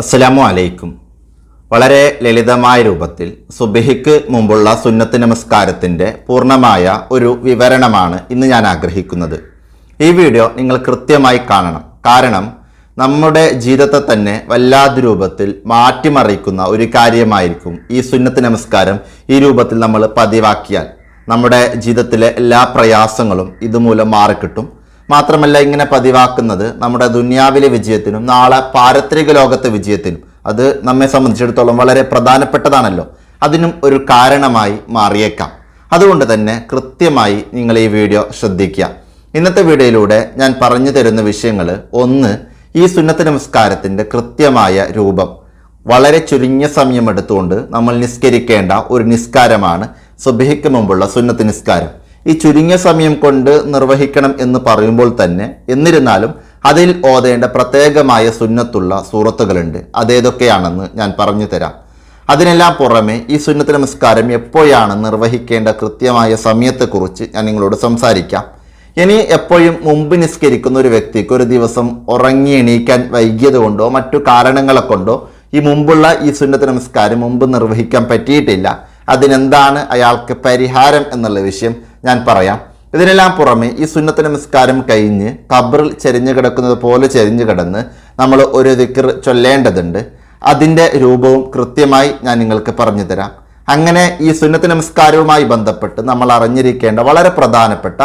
അസ്സലാമു അലൈക്കും വളരെ ലളിതമായ രൂപത്തിൽ സുബിഹിക്ക് മുമ്പുള്ള സുന്നത്ത് നമസ്കാരത്തിന്റെ പൂർണമായ ഒരു വിവരണമാണ് ഇന്ന് ഞാൻ ആഗ്രഹിക്കുന്നത്. ഈ വീഡിയോ നിങ്ങൾ കൃത്യമായി കാണണം. കാരണം നമ്മുടെ ജീവിതത്തെ തന്നെ വല്ലാത്ത രൂപത്തിൽ മാറ്റിമറിക്കുന്ന ഒരു കാര്യമായിരിക്കും ഈ സുന്നത്ത് നമസ്കാരം ഈ രൂപത്തിൽ നമ്മൾ പതിവാക്കിയാൽ. നമ്മുടെ ജീവിതത്തിലെ എല്ലാ പ്രയാസങ്ങളും ഇതുമൂലം മാറിക്കിട്ടും. മാത്രമല്ല ഇങ്ങനെ പതിവാക്കുന്നത് നമ്മുടെ ദുന്യാവിലെ വിജയത്തിനും നാളെ പാരത്രിക ലോകത്തെ വിജയത്തിനും അത് നമ്മെ സംബന്ധിച്ചിടത്തോളം വളരെ പ്രധാനപ്പെട്ടതാണല്ലോ. അതിനും ഒരു കാരണമായി മാറിയേക്കാം. അതുകൊണ്ട് തന്നെ കൃത്യമായി നിങ്ങൾ ഈ വീഡിയോ ശ്രദ്ധിക്കുക. ഇന്നത്തെ വീഡിയോയിലൂടെ ഞാൻ പറഞ്ഞു തരുന്ന വിഷയങ്ങൾ ഒന്ന് ഈ സുന്നത്ത് നമസ്കാരത്തിന്റെ കൃത്യമായ രൂപം. വളരെ ചുരുങ്ങിയ സമയം എടുത്തുകൊണ്ട് നമ്മൾ നിസ്കരിക്കേണ്ട ഒരു നിസ്കാരമാണ്. സുബഹിക്ക് മുമ്പുള്ള സുന്നത്ത് നിസ്കാരം. ഈ ചുരുങ്ങിയ സമയം കൊണ്ട് നിർവഹിക്കണം എന്ന് പറയുമ്പോൾ തന്നെ എന്നിരുന്നാലും അതിൽ ഓതേണ്ട പ്രത്യേകമായ സുന്നത്തുള്ള സൂറത്തുകളുണ്ട്. അതേതൊക്കെയാണെന്ന് ഞാൻ പറഞ്ഞു തരാം. അതിനെല്ലാം പുറമെ ഈ സുന്നത്ത് നമസ്കാരം എപ്പോഴാണ് നിർവഹിക്കേണ്ട കൃത്യമായ സമയത്തെക്കുറിച്ച് ഞാൻ നിങ്ങളോട് സംസാരിക്കാം. ഇനി എപ്പോഴും മുമ്പ് നിസ്കരിക്കുന്ന ഒരു വ്യക്തിക്ക് ഒരു ദിവസം ഉറങ്ങി എണീക്കാൻ വൈകിയത് കൊണ്ടോ മറ്റു കാരണങ്ങളെ കൊണ്ടോ ഈ മുമ്പുള്ള ഈ സുന്നത്ത് നമസ്കാരം മുമ്പ് നിർവഹിക്കാൻ പറ്റിയിട്ടില്ല. അതിനെന്താണ് അയാൾക്ക് പരിഹാരം എന്നുള്ള വിഷയം ഞാൻ പറയാം. ഇതിനെല്ലാം പുറമെ ഈ സുന്നത്ത് നമസ്കാരം കഴിഞ്ഞ് കബറിൽ ചെരിഞ്ഞു കിടക്കുന്നത് പോലെ ചെരിഞ്ഞു കിടന്ന് നമ്മൾ ഒരു ദിക്കർ ചൊല്ലേണ്ടതുണ്ട്. അതിന്റെ രൂപവും കൃത്യമായി ഞാൻ നിങ്ങൾക്ക് പറഞ്ഞു തരാം. അങ്ങനെ ഈ സുന്നത്ത് നമസ്കാരവുമായി ബന്ധപ്പെട്ട് നമ്മൾ അറിഞ്ഞിരിക്കേണ്ട വളരെ പ്രധാനപ്പെട്ട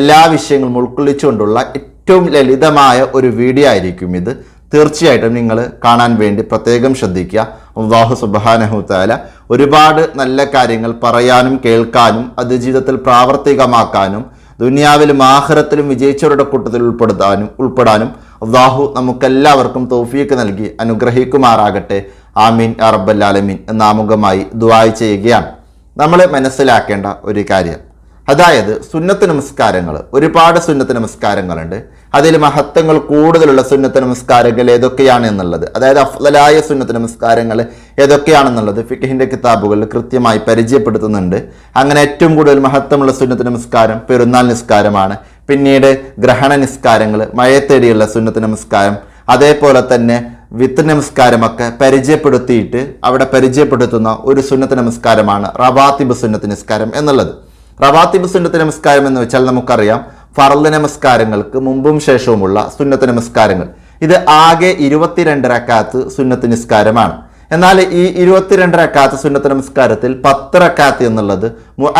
എല്ലാ വിഷയങ്ങളും ഉൾക്കൊള്ളിച്ചുകൊണ്ടുള്ള ഏറ്റവും ലളിതമായ ഒരു വീഡിയോ ആയിരിക്കും ഇത്. തീർച്ചയായിട്ടും നിങ്ങൾ കാണാൻ വേണ്ടി പ്രത്യേകം ശ്രദ്ധിക്കുക. അള്ളാഹു സുബാനഹുത്താല ഒരുപാട് നല്ല കാര്യങ്ങൾ പറയാനും കേൾക്കാനും അത് ജീവിതത്തിൽ പ്രാവർത്തികമാക്കാനും ദുനിയാവിലും ആഹ്റത്തിലും വിജയിച്ചവരുടെ കൂട്ടത്തിൽ ഉൾപ്പെടുത്താനും ഉൾപ്പെടാനും അള്ളാഹു നമുക്കെല്ലാവർക്കും തോഫിയൊക്കെ നൽകി അനുഗ്രഹിക്കുമാറാകട്ടെ. ആമീൻ അറബല്ലാലമീൻ ആമുഖമായി ദുആയ് ചെയ്യുകയാണ്. നമ്മൾ മനസ്സിലാക്കേണ്ട ഒരു കാര്യം. അതായത് സുന്നത്ത് നമസ്കാരങ്ങൾ ഒരുപാട് സുന്നത്ത് നമസ്കാരങ്ങളുണ്ട്. അതിൽ മഹത്വങ്ങൾ കൂടുതലുള്ള സുന്നത്ത് നമസ്കാരങ്ങൾ ഏതൊക്കെയാണ് എന്നുള്ളത്? അതായത് അഫ്ലായ സുന്നത്ത് നമസ്കാരങ്ങൾ ഏതൊക്കെയാണെന്നുള്ളത് ഫിഖിന്റെ കിതാബുകളിൽ കൃത്യമായി പരിചയപ്പെടുത്തുന്നുണ്ട്. അങ്ങനെ ഏറ്റവും കൂടുതൽ മഹത്വമുള്ള സുന്നത്ത് നമസ്കാരം പെരുന്നാൾ നിസ്കാരമാണ്. പിന്നീട് ഗ്രഹണ നിസ്കാരങ്ങൾ മഴത്തേടിയുള്ള സുന്നത്ത് നമസ്കാരം അതേപോലെ തന്നെ വിത്ത് നമസ്കാരമൊക്കെ പരിചയപ്പെടുത്തിയിട്ട് അവിടെ പരിചയപ്പെടുത്തുന്ന ഒരു സുന്നത്ത് നമസ്കാരമാണ് റവാത്തിബ് സുന്നത്ത് നിസ്കാരം എന്നുള്ളത്. റവാത്തിബ് സുന്നത്ത് നമസ്കാരം എന്ന് വെച്ചാൽ നമുക്കറിയാം ഫറൽ നമസ്കാരങ്ങൾക്ക് മുമ്പും ശേഷവുമുള്ള സുന്നത്ത് നമസ്കാരങ്ങൾ. ഇത് ആകെ ഇരുപത്തിരണ്ട് റക്കാത്ത് സുന്നത്ത് നിസ്കാരമാണ്. എന്നാൽ ഈ ഇരുപത്തിരണ്ട് റക്കാത്ത് സുന്നത്ത് നമസ്കാരത്തിൽ പത്ത് റക്കാത്ത് എന്നുള്ളത്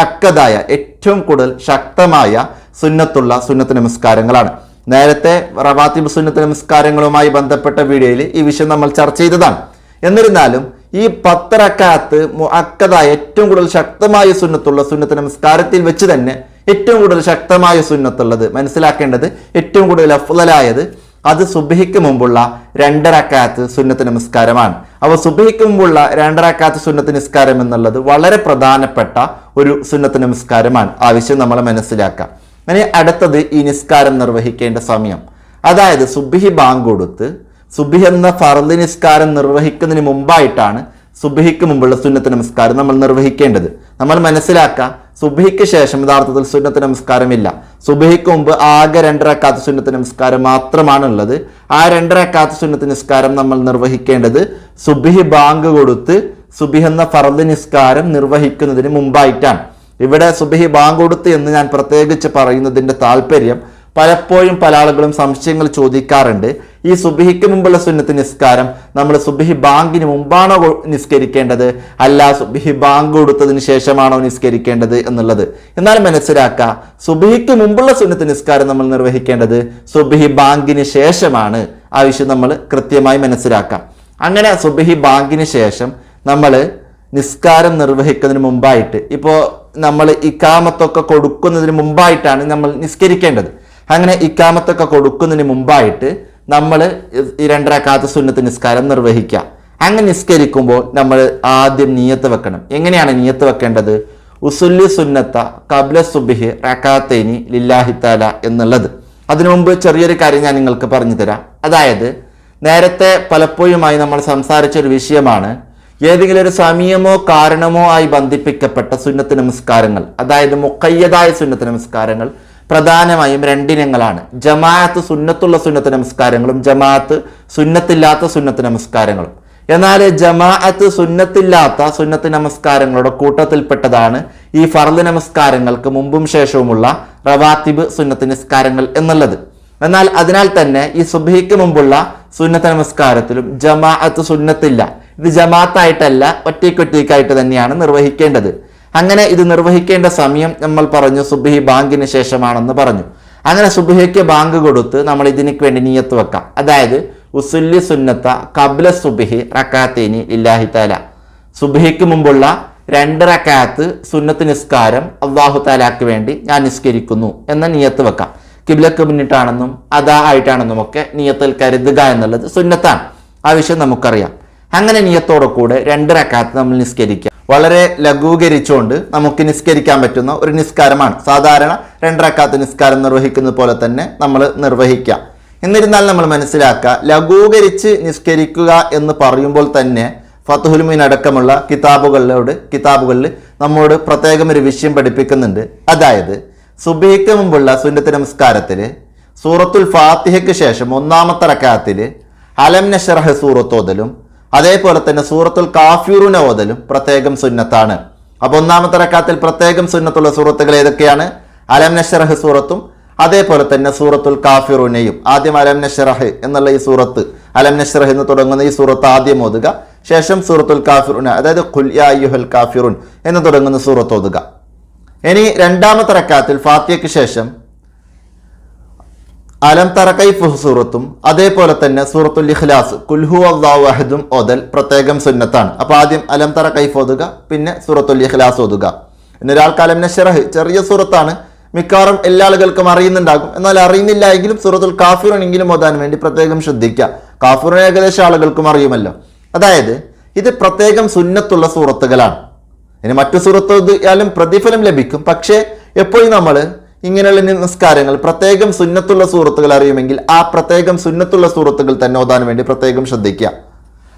അക്കതായ ഏറ്റവും കൂടുതൽ ശക്തമായ സുന്നത്തുള്ള സുന്നത്ത് നമസ്കാരങ്ങളാണ്. നേരത്തെ റവാത്തിബ് സുന്നത്ത് നമസ്കാരങ്ങളുമായി ബന്ധപ്പെട്ട വീഡിയോയിൽ ഈ വിഷയം നമ്മൾ ചർച്ച ചെയ്തതാണ്. എന്നിരുന്നാലും ഈ പത്തറക്കാത്ത് മുഅക്കദായ ഏറ്റവും കൂടുതൽ ശക്തമായ സുന്നത്തുള്ള സുന്നത്ത് നമസ്കാരത്തിൽ വെച്ച് തന്നെ ഏറ്റവും കൂടുതൽ ശക്തമായ സുന്നത്തുള്ളത്. മനസ്സിലാക്കേണ്ടത് ഏറ്റവും കൂടുതൽ അഫ്ലായത് അത് സുബഹിക്ക് മുമ്പുള്ള രണ്ടരക്കാത്ത് സുന്നത്ത് നമസ്കാരമാണ്. അവ സുബഹിക്ക് മുമ്പുള്ള രണ്ടരക്കാത്ത് സുന്നത്ത് നിസ്കാരം എന്നുള്ളത് വളരെ പ്രധാനപ്പെട്ട ഒരു സുന്നത്ത് നമസ്കാരമാണ്. ആവശ്യം നമ്മൾ മനസ്സിലാക്കാം. അങ്ങനെ അടുത്തത് ഈ നിസ്കാരം നിർവഹിക്കേണ്ട സമയം. അതായത് സുബിഹി ബാങ്ക് കൊടുത്ത് സുബിഹ് എന്ന ഫർദ് നിസ്കാരം നിർവഹിക്കുന്നതിന് മുമ്പായിട്ടാണ് സുബിഹിക്ക് മുമ്പുള്ള സുന്നത്ത് നമസ്കാരം നമ്മൾ നിർവഹിക്കേണ്ടത്. നമ്മൾ മനസ്സിലാക്കുക സുബിഹിക്ക് ശേഷം യഥാർത്ഥത്തിൽ സുന്നത്ത് നമസ്കാരമില്ല. സുബിഹിക്ക് മുമ്പ് ആകെ രണ്ടരക്കാത്ത സുന്നത്ത് നമസ്കാരം മാത്രമാണ് ഉള്ളത് ആ രണ്ടരക്കാത്ത സുന്നത്ത് നിസ്കാരം നമ്മൾ നിർവഹിക്കേണ്ടത് സുബിഹി ബാങ്ക് കൊടുത്ത് സുബിഹ് എന്ന ഫർദ് നിസ്കാരം നിർവഹിക്കുന്നതിന് മുമ്പായിട്ടാണ്. ഇവിടെ സുബിഹി ബാങ്ക് കൊടുത്ത് എന്ന് ഞാൻ പ്രത്യേകിച്ച് പറയുന്നതിന്റെ താല്പര്യം പലപ്പോഴും പല ആളുകളും സംശയങ്ങൾ ചോദിക്കാറുണ്ട്. ഈ സുബിഹിക്ക് മുമ്പുള്ള സുന്നത്ത് നിസ്കാരം നമ്മൾ സുബിഹി ബാങ്കിന് മുമ്പാണോ നിസ്കരിക്കേണ്ടത്? അല്ല സുബിഹി ബാങ്ക് കൊടുത്തതിന് ശേഷമാണോ നിസ്കരിക്കേണ്ടത് എന്നുള്ളത്. എന്നാൽ മനസ്സിലാക്കുക സുബിഹിക്ക് മുമ്പുള്ള സുന്നത്ത് നിസ്കാരം നമ്മൾ നിർവഹിക്കേണ്ടത് സുബിഹി ബാങ്കിന് ശേഷമാണ്. ആവശ്യം നമ്മൾ കൃത്യമായി മനസ്സിലാക്കാം അങ്ങനെ സുബിഹി ബാങ്കിന് ശേഷം നമ്മൾ നിസ്കാരം നിർവഹിക്കുന്നതിന് മുമ്പായിട്ട് ഇപ്പോൾ നമ്മൾ ഇക്കാമത്തൊക്കെ കൊടുക്കുന്നതിന് മുമ്പായിട്ടാണ് നമ്മൾ നിസ്കരിക്കേണ്ടത്. അങ്ങനെ ഇക്കാമത്തൊക്കെ കൊടുക്കുന്നതിന് മുമ്പായിട്ട് നമ്മൾ ഈ രണ്ടരക്കാത്ത സുന്നത്ത് നിസ്കാരം നിർവഹിക്കുക. അങ്ങനെ നിസ്കരിക്കുമ്പോൾ നമ്മൾ ആദ്യം നീയത്ത് വെക്കണം. എങ്ങനെയാണ് നീയത്ത് വെക്കേണ്ടത്? ഉസുല്ലി സുന്നത്ത കബ്ല സുബിഹ് റക്കാത്തേനി ലില്ലാഹിത്താല എന്നുള്ളത്. അതിനു മുമ്പ് ചെറിയൊരു കാര്യം ഞാൻ നിങ്ങൾക്ക് പറഞ്ഞു തരാം. അതായത് നേരത്തെ പലപ്പോഴുമായി നമ്മൾ സംസാരിച്ച ഒരു വിഷയമാണ് ഏതെങ്കിലും ഒരു സമയമോ കാരണമോ ആയി ബന്ധിപ്പിക്കപ്പെട്ട സുന്നത്ത് നമസ്കാരങ്ങൾ അതായത് മുക്കയ്യതായ സുന്നത്ത് നമസ്കാരങ്ങൾ പ്രധാനമായും രണ്ടിനങ്ങളാണ്. ജമാഅത്ത് സുന്നത്തുള്ള സുന്നത്ത് നമസ്കാരങ്ങളും ജമാഅത്ത് സുന്നത്തില്ലാത്ത സുന്നത്ത് നമസ്കാരങ്ങളും. എന്നാൽ ജമാഅത്ത് സുന്നത്തില്ലാത്ത സുന്നത്ത് നമസ്കാരങ്ങളുടെ കൂട്ടത്തിൽപ്പെട്ടതാണ് ഈ ഫർദ് നമസ്കാരങ്ങൾക്ക് മുമ്പും ശേഷവുമുള്ള റവാത്തിബ് സുന്നത്ത് നമസ്കാരങ്ങൾ എന്നുള്ളത്. എന്നാൽ അതിനാൽ തന്നെ ഈ സുബഹിക്ക് മുമ്പുള്ള സുന്നത്ത് നമസ്കാരത്തിലും ജമാഅത്ത് സുന്നത്തില്ല. ഇത് ജമാഅത്തായിട്ടല്ല ഒറ്റയ്ക്കൊറ്റയ്ക്കായിട്ട് തന്നെയാണ് നിർവഹിക്കേണ്ടത്. അങ്ങനെ ഇത് നിർവഹിക്കേണ്ട സമയം നമ്മൾ പറഞ്ഞു സുബിഹി ബാങ്കിന് ശേഷമാണെന്ന് പറഞ്ഞു. അങ്ങനെ സുബിഹയ്ക്ക് ബാങ്ക് കൊടുത്ത് നമ്മൾ ഇതിനു വേണ്ടി നീയത്ത് വെക്കാം. അതായത് ഉസുല്ലി സുന്നത്ത കബ്ല സുബിഹി റക്കാത്തേനി ഇല്ലാഹി താല സുബിഹിക്ക് മുമ്പുള്ള രണ്ട് റക്കാത്ത് സുന്നത്ത് നിസ്കാരം അള്ളാഹു താലാക്ക് വേണ്ടി ഞാൻ നിസ്കരിക്കുന്നു എന്ന നീയത്ത് വെക്കാം. കിബിലക്ക് മുന്നിട്ടാണെന്നും അതാ ആയിട്ടാണെന്നും ഒക്കെ നീയത്തിൽ കരുതുക എന്നുള്ളത് സുന്നത്താണ്. ആ വിഷയം നമുക്കറിയാം. അങ്ങനെ നീയത്തോടെ കൂടെ രണ്ട് റക്കാത്ത് നമ്മൾ നിസ്കരിക്കുക വളരെ ലഘൂകരിച്ചുകൊണ്ട് നമുക്ക് നിസ്കരിക്കാൻ പറ്റുന്ന ഒരു നിസ്കാരമാണ്. സാധാരണ രണ്ടരക്കാത്ത നിസ്കാരം നിർവഹിക്കുന്നത് പോലെ തന്നെ നമ്മൾ നിർവഹിക്കാം. എന്നിരുന്നാൽ നമ്മൾ മനസ്സിലാക്കുക ലഘൂകരിച്ച് നിസ്കരിക്കുക എന്ന് പറയുമ്പോൾ തന്നെ ഫത്തുഹുൽമീൻ അടക്കമുള്ള കിതാബുകളിലോട് കിതാബുകളിൽ നമ്മോട് പ്രത്യേകം ഒരു വിഷയം പഠിപ്പിക്കുന്നുണ്ട്. അതായത് സുബഹിക്ക് മുമ്പുള്ള സുന്നത്ത് നമസ്കാരത്തിൽ സൂറത്തുൽ ഫാത്തിഹയ്ക്ക് ശേഷം ഒന്നാമത്തെ റക്കാത്തിൽ അലം നഷറഹ് സൂറത്ത് ഓതലും അതേപോലെ തന്നെ സൂറത്തുൽ കാഫ്യൂറിന് ഓതലും പ്രത്യേകം സുന്നത്താണ്. അപ്പൊ ഒന്നാമത്തെ റക്കാത്തിൽ പ്രത്യേകം സുന്നത്തുള്ള സൂറത്തുകൾ ഏതൊക്കെയാണ്? അലം നഷറഹ് സൂറത്തും അതേപോലെ തന്നെ സൂറത്തുൽ കാഫിറുനെയും. ആദ്യം അലം നഷറഹ് എന്നുള്ള ഈ സൂറത്ത് അലം നഷറഹ് എന്ന് തുടങ്ങുന്ന ഈ സൂറത്ത് ആദ്യം ഓതുക ശേഷം സൂറത്തുൽ കാഫിറുന അതായത് ഖുൽയാഹുൽ കാഫിറുൻ എന്ന് തുടങ്ങുന്ന സൂറത്ത് ഓതുക. ഇനി രണ്ടാമത്തെ റക്കാത്തിൽ ഫാത്തിയയ്ക്ക് ശേഷം അലം തറക്കൈഫ് സൂറത്തും അതേപോലെ തന്നെ സൂറത്തുൽ ഇഖ്ലാസ് കുൽഹു അള്ളാഹു അഹദും ഓതൽ പ്രത്യേകം സുന്നത്താണ്. അപ്പൊ ആദ്യം അലം തറ കൈഫ് ഓതുക പിന്നെ സൂറത്തുൽ ഇഖ്ലാസ് ഓതുക. അലം നഷറഹ് ചെറിയ സൂറത്താണ്. മിക്കവാറും എല്ലാ ആളുകൾക്കും അറിയുന്നുണ്ടാകും. എന്നാൽ അറിയുന്നില്ല എങ്കിലും സൂറത്തുൽ കാഫിറിനെങ്കിലും ഓതാൻ വേണ്ടി പ്രത്യേകം ശ്രദ്ധിക്കുക. കാഫിറിന് ഏകദേശം ആളുകൾക്കും അറിയുമല്ലോ. അതായത് ഇത് പ്രത്യേകം സുന്നത്തുള്ള സൂറത്തുകളാണ്. ഇനി മറ്റു സൂറത്ത് പ്രതിഫലം ലഭിക്കും. പക്ഷേ എപ്പോഴും നമ്മൾ ഇങ്ങനെയുള്ള നിസ്കാരങ്ങൾ പ്രത്യേകം സുന്നത്തുള്ള സുഹൃത്തുക്കൾ അറിയുമെങ്കിൽ ആ പ്രത്യേകം സുന്നത്തുള്ള സുഹൃത്തുക്കൾ തന്നെ ഓതാൻ വേണ്ടി പ്രത്യേകം ശ്രദ്ധിക്കുക.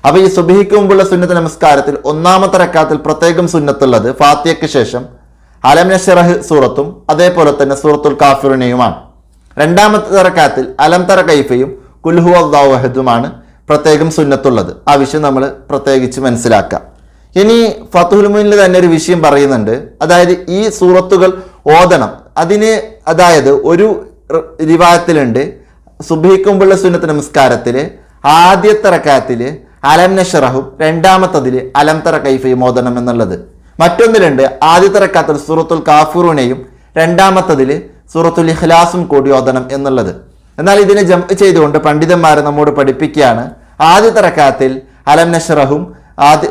അപ്പൊ ഈ സുബിഹിക്ക് മുമ്പുള്ള സുന്നത്ത് നമസ്കാരത്തിൽ ഒന്നാമത്തെ റക്കാത്തിൽ പ്രത്യേകം സുന്നത്തുള്ളത് ഫാത്തിയയ്ക്ക് ശേഷം അലം നഷറഹ് സൂറത്തും അതേപോലെ തന്നെ സൂറത്തുൽ കാഫിറിനെയുമാണ്. രണ്ടാമത്തെ റക്കാത്തിൽ അലം തറ കൈഫയും കുൽഹു അള്ളാഹുഹദുമാണ് പ്രത്യേകം സുന്നത്തുള്ളത്. ആ വിഷയം നമ്മൾ പ്രത്യേകിച്ച് മനസ്സിലാക്കാം ഇനി ഫത്തുഹുൽമുനിൽ തന്നെ ഒരു വിഷയം പറയുന്നുണ്ട്. അതായത് ഈ സൂറത്തുകൾ ഓതണം. അതിന് അതായത് ഒരു റിവായത്തിലുണ്ട്. സുബഹിക്ക് മുമ്പുള്ള സുന്നത്ത് നമസ്കാരത്തിൽ ആദ്യത്തെ റക്കാത്തിൽ അലം നഷറഹും രണ്ടാമത്തതിൽ അലം തറ കൈഫയും ഓതണം എന്നുള്ളത്. മറ്റൊന്നിലുണ്ട് ആദ്യത്തെ റക്കാത്തിൽ സൂറത്തുൽ കാഫുറൂനെയും രണ്ടാമത്തതിൽ സൂറത്തുൽ ഇഖ്ലാസും കൂടി ഓതണം എന്നുള്ളത്. എന്നാൽ ഇതിനെ ജംപ് ചെയ്തുകൊണ്ട് പണ്ഡിതന്മാർ നമ്മോട് പഠിപ്പിക്കുകയാണ് ആദ്യത്തെ റക്കാത്തിൽ അലം നഷറഹും ആദ്യ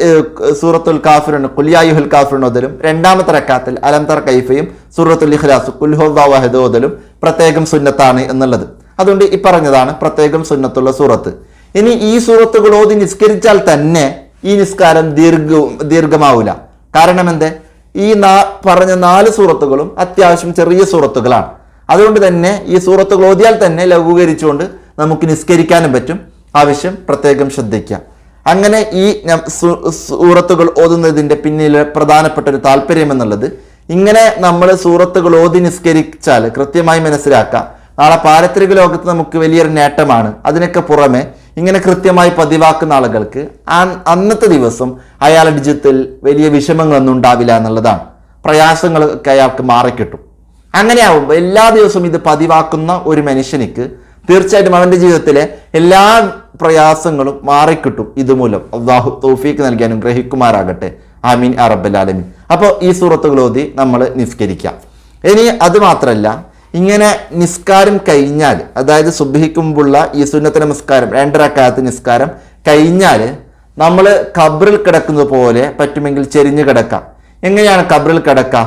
സൂറത്തുൽ കാഫിറുൻ കുലിയായുഹുൽ കാഫിറുൻ ഓതലും രണ്ടാമത്തെ റക്കാത്തിൽ അലം തർ കൈഫയും സൂറത്തുൽ ഇഖ്ലാസ് കുൽഹുദ് ഓതലും പ്രത്യേകം സുന്നത്താണ് എന്നുള്ളത്. അതുകൊണ്ട് ഈ പറഞ്ഞതാണ് പ്രത്യേകം സുന്നത്തുള്ള സൂറത്ത്. ഇനി ഈ സൂറത്തുകൾ ഓതി നിസ്കരിച്ചാൽ തന്നെ ഈ നിസ്കാരം ദീർഘ ദീർഘമാവില്ല കാരണം എന്തേ? ഈ നാ പറഞ്ഞ നാല് സൂറത്തുകളും അത്യാവശ്യം ചെറിയ സൂറത്തുകളാണ്. അതുകൊണ്ട് തന്നെ ഈ സൂറത്തുകൾ ഓതിയാൽ തന്നെ ലഘൂകരിച്ചുകൊണ്ട് നമുക്ക് നിസ്കരിക്കാനും പറ്റും. ആവശ്യം പ്രത്യേകം ശ്രദ്ധിക്കുക അങ്ങനെ ഈ സൂറത്തുകൾ ഓതുന്നതിന്റെ പിന്നിലെ പ്രധാനപ്പെട്ട ഒരു താല്പര്യം എന്നുള്ളത് ഇങ്ങനെ നമ്മൾ സൂറത്തുകൾ ഓതി നിസ്കരിച്ചാൽ കൃത്യമായി മനസ്സിലാക്കാം. നാളെ പാരത്രിക ലോകത്ത് നമുക്ക് വലിയൊരു നേട്ടമാണ്. അതിനൊക്കെ പുറമെ ഇങ്ങനെ കൃത്യമായി പതിവാക്കുന്ന ആളുകൾക്ക് അന്നത്തെ ദിവസം അയാളുടെ ജീവിതത്തിൽ വലിയ വിഷമങ്ങളൊന്നും ഉണ്ടാവില്ല എന്നുള്ളതാണ്. പ്രയാസങ്ങളൊക്കെ അയാൾക്ക് മാറിക്കിട്ടും. അങ്ങനെയാവുമ്പോൾ എല്ലാ ദിവസവും ഇത് പതിവാക്കുന്ന ഒരു മനുഷ്യനിക്ക് തീർച്ചയായിട്ടും അവന്റെ ജീവിതത്തിലെ എല്ലാ പ്രയാസങ്ങളും മാറിക്കിട്ടും ഇതുമൂലം. അള്ളാഹു തൗഫീക്ക് നൽകി അനുഗ്രഹിക്കുമാറാകട്ടെ ആമീൻ അറബൽ ആലമീൻ. അപ്പോൾ ഈ സൂറത്തുകൾ ഓതി നമ്മൾ നിസ്കരിക്കാം. ഇനി അത് മാത്രമല്ല ഇങ്ങനെ നിസ്കാരം കഴിഞ്ഞാൽ അതായത് സുബഹിക്കുമ്പുള്ള ഈ സുന്നത്ത് നമസ്കാരം രണ്ടരക്കാലത്ത് നിസ്കാരം കഴിഞ്ഞാൽ നമ്മൾ കബറിൽ കിടക്കുന്നത് പോലെ പറ്റുമെങ്കിൽ ചെരിഞ്ഞു കിടക്കാം. എങ്ങനെയാണ് കബറിൽ കിടക്കുക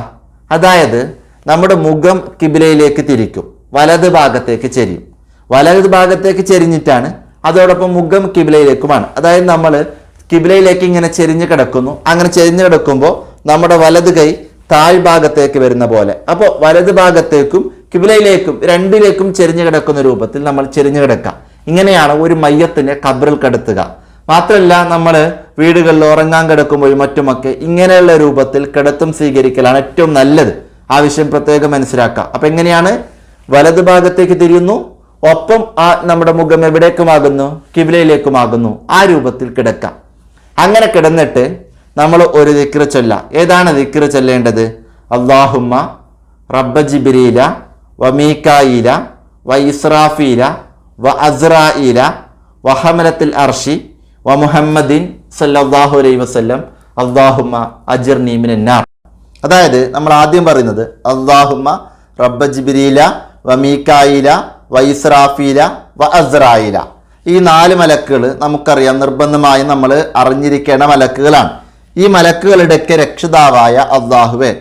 അതായത് നമ്മുടെ മുഖം കിബിലയിലേക്ക് തിരിക്കും വലത് ഭാഗത്തേക്ക് ചെരിയും. വലത് ഭാഗത്തേക്ക് ചെരിഞ്ഞിട്ടാണ് അതോടൊപ്പം മുഖം കിബിലയിലേക്കുമാണ്. അതായത് നമ്മൾ കിബിലയിലേക്ക് ഇങ്ങനെ ചെരിഞ്ഞു കിടക്കുന്നു. അങ്ങനെ ചെരിഞ്ഞു കിടക്കുമ്പോൾ നമ്മുടെ വലത് കൈ താഴ്ഭാഗത്തേക്ക് വരുന്ന പോലെ. അപ്പോൾ വലത് ഭാഗത്തേക്കും കിബിലയിലേക്കും രണ്ടിലേക്കും ചെരിഞ്ഞു കിടക്കുന്ന രൂപത്തിൽ നമ്മൾ ചെരിഞ്ഞു കിടക്കാം. ഇങ്ങനെയാണ് ഒരു മയ്യത്തിനെ കബറിൽ കിടത്തുക. മാത്രമല്ല നമ്മൾ വീടുകളിൽ ഉറങ്ങാൻ കിടക്കുമ്പോഴും മറ്റുമൊക്കെ ഇങ്ങനെയുള്ള രൂപത്തിൽ കിടത്തും സ്വീകരിക്കലാണ് ഏറ്റവും നല്ലത്. ആവശ്യം പ്രത്യേകം മനസ്സിലാക്കുക. അപ്പൊ എങ്ങനെയാണ്? വലത് ഭാഗത്തേക്ക് തിരിയുന്നു ഒപ്പം ആ നമ്മുടെ മുഖം എവിടേക്കുമാകുന്നു? കിബിലയിലേക്കുമാകുന്നു. ആ രൂപത്തിൽ കിടക്കാം. അങ്ങനെ കിടന്നിട്ട് നമ്മൾ ഒരു ദിക്ര ചൊല്ല. ഏതാണ് ദിക്ര ചൊല്ലേണ്ടത്? അള്ളാഹുമ്മ റബ്ബ ജിബ്രീല വ മീക്കായില വ ഇസ്രാഫീല വ അസ്രായില വ ഹമലത്തിൽ അർഷി വ മുഹമ്മദിൻ സല്ലാഹു അലൈ വസല്ലം. അള്ളാഹുമ്മ അജിർ നീമിനാർ അതായത് നമ്മൾ ആദ്യം പറയുന്നത് അള്ളാഹുമ്മ റബ്ബ ജിബ്രീല വ മീക്കായില വ ഇസ്രാഫീല വ അസ്രായില. ഈ നാല് മലക്കുകൾ നമുക്കറിയാം നിർബന്ധമായും നമ്മൾ അറിഞ്ഞിരിക്കേണ്ട മലക്കുകളാണ്. ഈ മലക്കുകളുടെയൊക്കെ രക്ഷിതാവായ അള്ളാഹുവെ.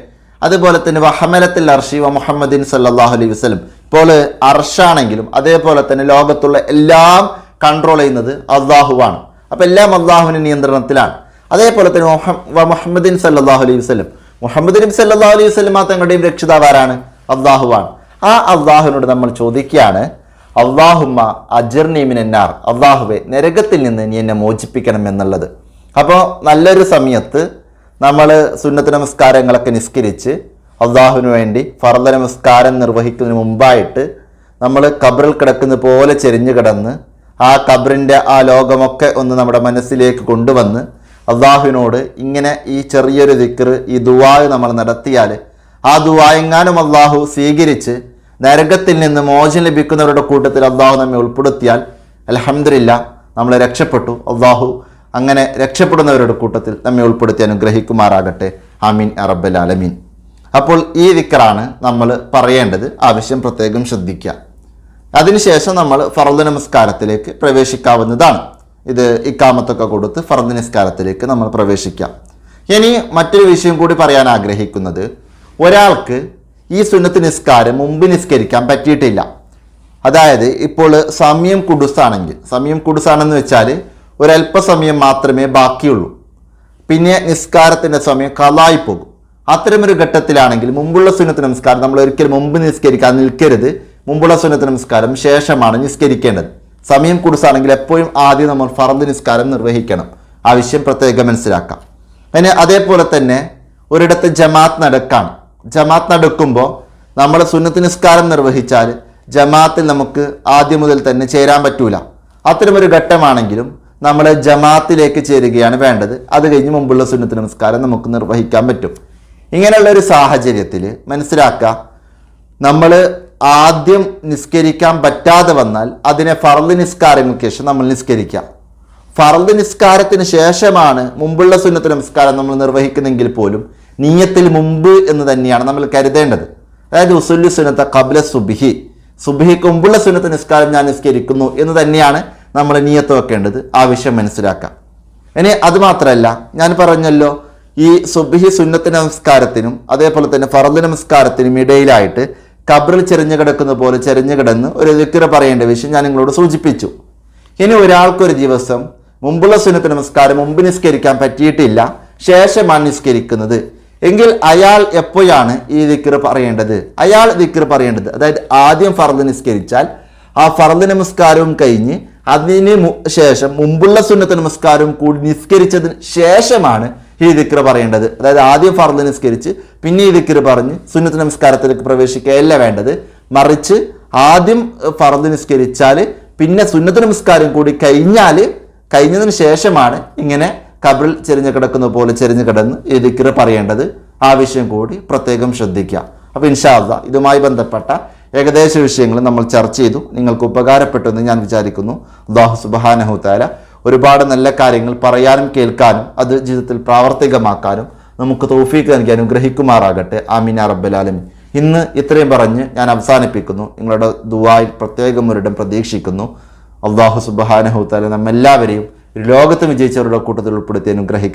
അതുപോലെ തന്നെ വഹമലത്തിൽ അർഷി വ മുഹമ്മദിൻ സല്ലാഹു അലൈഹി വസ്ലം ഇപ്പോൾ അർഷാണെങ്കിലും അതേപോലെ തന്നെ ലോകത്തുള്ള എല്ലാം കൺട്രോൾ ചെയ്യുന്നത് അള്ളാഹുവാണ്. അപ്പം എല്ലാം അള്ളാഹുവിന്റെ നിയന്ത്രണത്തിലാണ്. അതേപോലെ തന്നെ വ മുഹമ്മദിൻ സല്ലാഹു അലൈഹി വസ്ലം മുഹമ്മദ് നബി സല്ലാ അലൈഹി വസ്ലം തങ്ങളുടെയും രക്ഷിതാവാരാണ് അള്ളാഹുവാണ്. ആ അള്ളാഹുവിനോട് നമ്മൾ ചോദിക്കുകയാണ് അള്ളാഹുമ്മ അജർനീമിനാർ അള്ളാഹുവെ നരകത്തിൽ നിന്ന് നീ എന്നെ മോചിപ്പിക്കണം എന്നുള്ളത്. അപ്പോൾ നല്ലൊരു സമയത്ത് നമ്മൾ സുന്നത്ത് നമസ്കാരങ്ങളൊക്കെ നിസ്കരിച്ച് അള്ളാഹുവിന് വേണ്ടി ഫർദ നമസ്കാരം നിർവഹിക്കുന്നതിന് മുമ്പായിട്ട് നമ്മൾ കബറിൽ കിടക്കുന്ന പോലെ ചെരിഞ്ഞു കിടന്ന് ആ കബറിന്റെ ആ ലോകമൊക്കെ ഒന്ന് നമ്മുടെ മനസ്സിലേക്ക് കൊണ്ടുവന്ന് അള്ളാഹുവിനോട് ഇങ്ങനെ ഈ ചെറിയൊരു ദിക്കർ ഈ ദുവായ് നമ്മൾ നടത്തിയാൽ ആ ദുവായെങ്ങാനും അള്ളാഹു സ്വീകരിച്ച് നരകത്തിൽ നിന്ന് മോചനം ലഭിക്കുന്നവരുടെ കൂട്ടത്തിൽ അള്ളാഹു നമ്മെ ഉൾപ്പെടുത്തിയാൽ അലഹമില്ല നമ്മൾ രക്ഷപ്പെട്ടു. അള്ളാഹു അങ്ങനെ രക്ഷപ്പെടുന്നവരുടെ കൂട്ടത്തിൽ നമ്മെ ഉൾപ്പെടുത്തി അനുഗ്രഹിക്കുമാറാകട്ടെ. അമീൻ അറബൽ അലമീൻ അപ്പോൾ ഈ ദിക്കറാണ് നമ്മൾ പറയേണ്ടത് ആവശ്യം പ്രത്യേകം ശ്രദ്ധിക്കുക. അതിനുശേഷം നമ്മൾ ഫറദ് നമസ്കാരത്തിലേക്ക് പ്രവേശിക്കാവുന്നതാണ്. ഇത് ഇക്കാമത്തൊക്കെ കൊടുത്ത് ഫറദ് നിസ്കാരത്തിലേക്ക് നമ്മൾ പ്രവേശിക്കാം. ഇനി മറ്റൊരു വിഷയം കൂടി പറയാൻ ആഗ്രഹിക്കുന്നത് ഒരാൾക്ക് ഈ സുന്നത്ത് നിസ്കാരം മുമ്പ് നിസ്കരിക്കാൻ പറ്റിയിട്ടില്ല. അതായത് ഇപ്പോൾ സമയം കുടുസാണെങ്കിൽ സമയം കുടുസാണെന്ന് വെച്ചാൽ ഒരല്പസമയം മാത്രമേ ബാക്കിയുള്ളൂ. പിന്നെ നിസ്കാരത്തിന്റെ സമയം കലായി പോകും. അത്തരമൊരു ഘട്ടത്തിലാണെങ്കിൽ മുമ്പുള്ള സുന്നത്ത് നമസ്കാരം നമ്മൾ ഒരിക്കലും മുമ്പ് നിസ്കരിക്കാൻ നിൽക്കരുത്. മുമ്പുള്ള സുന്നത്ത് നമസ്കാരം ശേഷമാണ് നിസ്കരിക്കേണ്ടത്. സമയം കുടുസാണെങ്കിൽ എപ്പോഴും ആദ്യം നമ്മൾ ഫറദ് നിസ്കാരം നിർവഹിക്കണം. ആവശ്യം പ്രത്യേകം മനസ്സിലാക്കാം. പിന്നെ അതേപോലെ തന്നെ ഒരിടത്ത് ജമാത്ത് നടക്കാണ്. ജമാത്ത് നടക്കുമ്പോൾ നമ്മൾ സുന്നത്ത് നിസ്കാരം നിർവഹിച്ചാൽ ജമാത്തിൽ നമുക്ക് ആദ്യം മുതൽ തന്നെ ചേരാൻ പറ്റൂല. അത്തരമൊരു ഘട്ടമാണെങ്കിലും നമ്മൾ ജമാത്തിലേക്ക് ചേരുകയാണ് വേണ്ടത്. അത് കഴിഞ്ഞ് മുമ്പുള്ള സുന്നത്ത് നമസ്കാരം നമുക്ക് നിർവഹിക്കാൻ പറ്റും. ഇങ്ങനെയുള്ള ഒരു സാഹചര്യത്തിൽ മനസ്സിലാക്കുക നമ്മൾ ആദ്യം നിസ്കരിക്കാൻ പറ്റാതെ വന്നാൽ അതിനെ ഫറദ് നിസ്കാരങ്ങൾക്ക് ശേഷം നമ്മൾ നിസ്കരിക്കാം ഫറദ് നിസ്കാരത്തിന് ശേഷമാണ് മുമ്പുള്ള സുന്നത്ത് നമസ്കാരം നമ്മൾ നിർവഹിക്കുന്നെങ്കിൽ പോലും നീയത്തിൽ മുമ്പ് എന്ന് തന്നെയാണ് നമ്മൾ കരുതേണ്ടത്. അതായത് ഉസുല്ലു സുനത്ത കബല സുബിഹി സുബിഹിക്ക് മുമ്പുള്ള സുനത്ത് നിസ്കാരം ഞാൻ നിസ്കരിക്കുന്നു എന്ന് തന്നെയാണ് നമ്മൾ നീയത്ത് വെക്കേണ്ടത് ആവശ്യം മനസ്സിലാക്കാം ഇനി അതുമാത്രമല്ല ഞാൻ പറഞ്ഞല്ലോ ഈ സുബിഹി സുന്നത്ത് നമസ്കാരത്തിനും അതേപോലെ തന്നെ ഫറദ് നമസ്കാരത്തിനും ഇടയിലായിട്ട് കബറിൽ ചെരിഞ്ഞു കിടക്കുന്ന പോലെ ചെരിഞ്ഞു കിടന്ന് ഒരു ദിക്കറ് പറയേണ്ട വിഷയം ഞാൻ നിങ്ങളോട് സൂചിപ്പിച്ചു. ഇനി ഒരാൾക്കൊരു ദിവസം മുമ്പുള്ള സുന്നത്ത് നമസ്കാരം മുമ്പ് നിസ്കരിക്കാൻ പറ്റിയിട്ടില്ല ശേഷമാണ് നിസ്കരിക്കുന്നത്. എങ്കിൽ അയാൾ എപ്പോഴാണ് ഈ ദിക്കർ പറയേണ്ടത്? അയാൾ ദിക്കർ പറയേണ്ടത്. അതായത് ആദ്യം ഫർദ് നിസ്കരിച്ചാൽ ആ ഫർദ് നമസ്കാരവും കഴിഞ്ഞ് അതിന് ശേഷം മുമ്പുള്ള സുന്നത്ത് നമസ്കാരവും കൂടി നിസ്കരിച്ചതിന് ശേഷമാണ് ഈ ദിക്ര പറയേണ്ടത്. അതായത് ആദ്യം ഫർദ് നിസ്കരിച്ച് പിന്നെ ഈ ദിക്ര പറഞ്ഞ് സുന്നത്ത് നമസ്കാരത്തിലേക്ക് പ്രവേശിക്കുകയല്ല വേണ്ടത്. മറിച്ച് ആദ്യം ഫർദ് നിസ്കരിച്ചാൽ പിന്നെ സുന്നത്ത് നമസ്കാരം കൂടി കഴിഞ്ഞാൽ കഴിഞ്ഞതിന് ശേഷമാണ് ഇങ്ങനെ കബറിൽ ചെരിഞ്ഞു കിടക്കുന്ന പോലെ ചെരിഞ്ഞു കിടന്ന് ഈ പറയേണ്ടത് ആവശ്യം കൂടി പ്രത്യേകം ശ്രദ്ധിക്കുക. അപ്പോൾ ഇൻഷാദ ഇതുമായി ബന്ധപ്പെട്ട ഏകദേശ വിഷയങ്ങൾ നമ്മൾ ചർച്ച ചെയ്തു. നിങ്ങൾക്ക് ഉപകാരപ്പെട്ടു എന്ന് ഞാൻ വിചാരിക്കുന്നു. അള്ളാഹു സുബാനഹുത്താല ഒരുപാട് നല്ല കാര്യങ്ങൾ പറയാനും കേൾക്കാനും അത് ജീവിതത്തിൽ പ്രാവർത്തികമാക്കാനും നമുക്ക് തോഫീക്ക് നൽകി അനുഗ്രഹിക്കുമാറാകട്ടെ. ആമീന റബ്ബലാലമി ഇന്ന് ഇത്രയും പറഞ്ഞ് ഞാൻ അവസാനിപ്പിക്കുന്നു. നിങ്ങളുടെ ദുവായിൽ പ്രത്യേകം ഒരിടം പ്രതീക്ഷിക്കുന്നു. അള്ളാഹു സുബാനഹുത്താല നമ്മെല്ലാവരെയും ലോകത്ത് വിജയിച്ചവരുടെ കൂട്ടത്തിൽ ഉൾപ്പെടുത്തി അനുഗ്രഹിക്കട്ടെ.